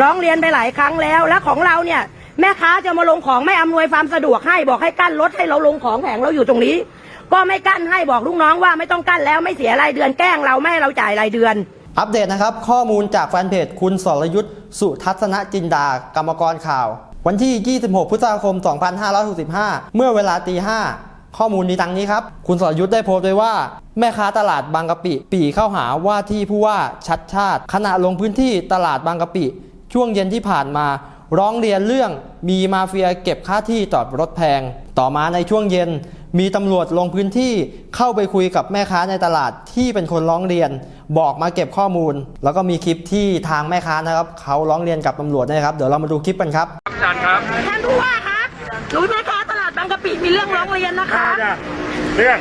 ร้องเรียนไปหลายครั้งแล้ว แล้วของเราเนี่ยแม่ค้าจะมาลงของไม่อำนวยความสะดวกให้บอกให้กั้นรถให้เราลงของแผงเราอยู่ตรงนี้ ก็ไม่กั้นให้บอกลูกน้องว่าไม่ต้องกั้นแล้วไม่เสียรายเดือนแกล้งเราไม่ให้เราจ่ายรายเดือน อัปเดตนะครับ ข้อมูลจากแฟนเพจคุณสรยุทธ์สุทัศนจินดากรรมกรข่าว วันที่ 26 พฤษภาคม 2565 เมื่อเวลาตี5ข้อมูลมีดังนี้ครับ คุณสรยุทธ์ได้โพสต์ไว้ว่า แม่ค้าตลาดบางกะปิ ปีเข้าหาว่าที่ผู้ว่าชัดชาติ ขณะลงพื้นที่ตลาดบางกะปิ ช่วงเย็นที่ผ่านมา ร้องเรียนเรื่องมีมาเฟียเก็บค่าที่จอดรถแพง ต่อมาในช่วงเย็น มีตำรวจลงพื้นที่เข้าไปคุยกับแม่ค้าในตลาดที่เป็นคนร้องเรียน บอกมาเก็บข้อมูล แล้วก็มีคลิปที่ทางแม่ค้านะครับเขาร้องเรียนกับตำรวจนะครับ เดี๋ยวเรามาดูคลิปกันครับอาจารย์ครับท่านผู้ว่าคะหนูแม่ค้าตลาดบางกะปิมีเรื่องร้องเรียนนะคะจ้ะเรื่อง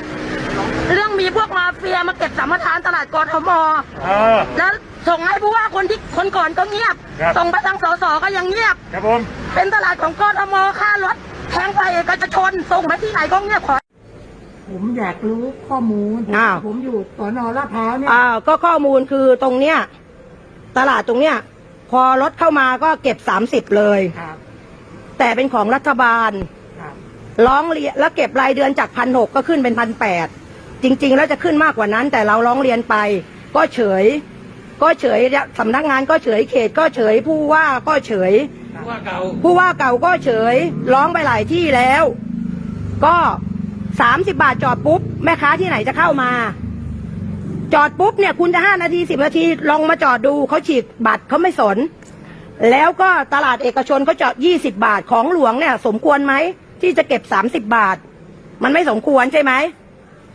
เรื่องมีพวกมาเฟียมาเก็บสัมปทานตลาดกทมเออแล้ว ส่งให้ผู้ว่าคนที่คนก่อนก็เงียบ ครับ ส่งไปทางสสก็ยังเงียบ ครับผม เป็นตลาดของกทมค่ารถแพงไปเอกชนส่งไปที่ไหนก็เงียบขอ ผมอยากรู้ข้อมูล อ้าว ผมอยู่สอนอลาดพร้าวเนี่ย อ่าก็ข้อมูลคือตรงเนี้ยตลาดตรงเนี้ยพอรถเข้ามาก็เก็บสามสิบเลย ครับ แต่เป็นของรัฐบาล ครับ ร้องเรียนแล้วเก็บรายเดือนจากพันหกก็ขึ้นเป็นพันแปดจริง ๆ แล้วจะขึ้นมากกว่านั้น แต่เราร้องเรียนไปก็เฉย ก็เฉยสำนักงานก็เฉยเขตก็เฉยผู้ว่าก็เฉย ผู้ว่าเก่าก็เฉยร้องไปหลายที่แล้ว ก็สามสิบาทจอดปุ๊บแม่ค้าที่ไหนจะเข้ามา จอดปุ๊บเนี่ยคุณจะห้านาทีสิบนาทีลองมาจอดดูเขาฉีกบัตรเขาไม่สน แล้วก็ตลาดเอกชนเขาจอดยี่สิบาทของหลวงเนี่ย สมควรไหมที่จะเก็บสามสิบาท มันไม่สมควรใช่ไหม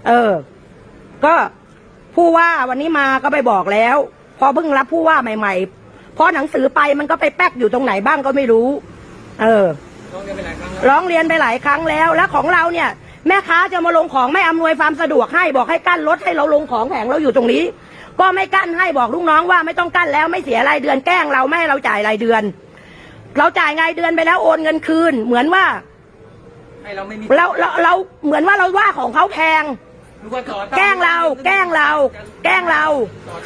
เออ ก็ผู้ว่าวันนี้มาก็ไปบอกแล้ว พอเพิ่งรับผู้ว่าใหม่ๆพอหนังสือไปมันก็ไปแป๊กอยู่ตรงไหนบ้างก็ไม่รู้ เออร้องเรียนไปหลายครั้งแล้ว แล้วของเราเนี่ย แม่ค้าจะมาลงของไม่อำนวยความสะดวกให้บอกให้กั้นรถให้เราลงของแผงเราอยู่ตรงนี้ ก็ไม่กั้นให้บอกลูกน้องว่าไม่ต้องกั้นแล้วไม่เสียรายเดือนแกล้งเราไม่ให้เราจ่ายรายเดือน เราจ่ายรายเดือนไปแล้วโอนเงินคืน เหมือนว่าเราเราเราเหมือนว่าเราว่าของเขาแพงแกล้งเรา แกล้งเรา แกล้งเรา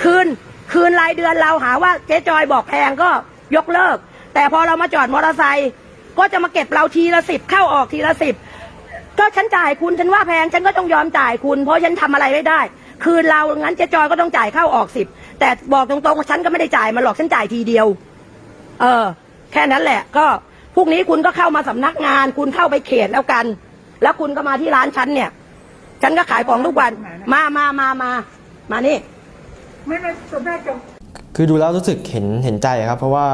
คืน คืนรายเดือนเราหาว่าเจ๊จอยบอกแพงก็ยกเลิก แต่พอเรามาจอดมอเตอร์ไซค์ก็จะมาเก็บเราทีละสิบเข้าออกทีละสิบก็ฉันจ่ายคุณฉันว่าแพงฉันก็ต้องยอมจ่ายคุณ เพราะฉันทำอะไรไม่ได้ คืนเรางั้นเจ๊จอยก็ต้องจ่ายเข้าออกสิบแต่บอกตรงๆว่าฉันก็ไม่ได้จ่ายมาหรอกฉันจ่ายทีเดียว เออ แค่นั้นแหละ ก็พรุ่งนี้คุณก็เข้ามาสำนักงาน คุณเข้าไปเขตแล้วกัน แล้วคุณก็มาที่ร้านฉันเนี่ย ฉันก็ขายของทุกวัน มามามามามานี่ ไม่ไม่สมแม่จงคือดูแล้วรู้สึกเห็นเห็นใจครับ เพราะว่า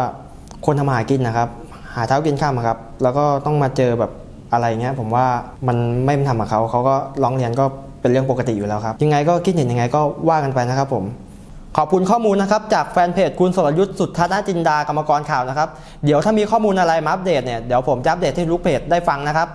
คนทำมาหากินนะครับ หาเช้ากินข้ามครับ แล้วก็ต้องมาเจอแบบอะไรเงี้ยผมว่ามันไม่เป็นธรรมกับเขาเขาก็ร้องเรียนก็เป็นเรื่องปกติอยู่แล้วครับ ยังไงก็คิดเห็นยังไงก็ว่ากันไปนะครับผม ขอบคุณข้อมูลนะครับจากแฟนเพจคุณสรยุทธ์สุทธนาจินดากรรมกรข่าวนะครับ เดี๋ยวถ้ามีข้อมูลอะไรมาอัปเดตเนี่ยเดี๋ยวผมจะอัปเดตให้ลูกเพจได้ฟังนะครับ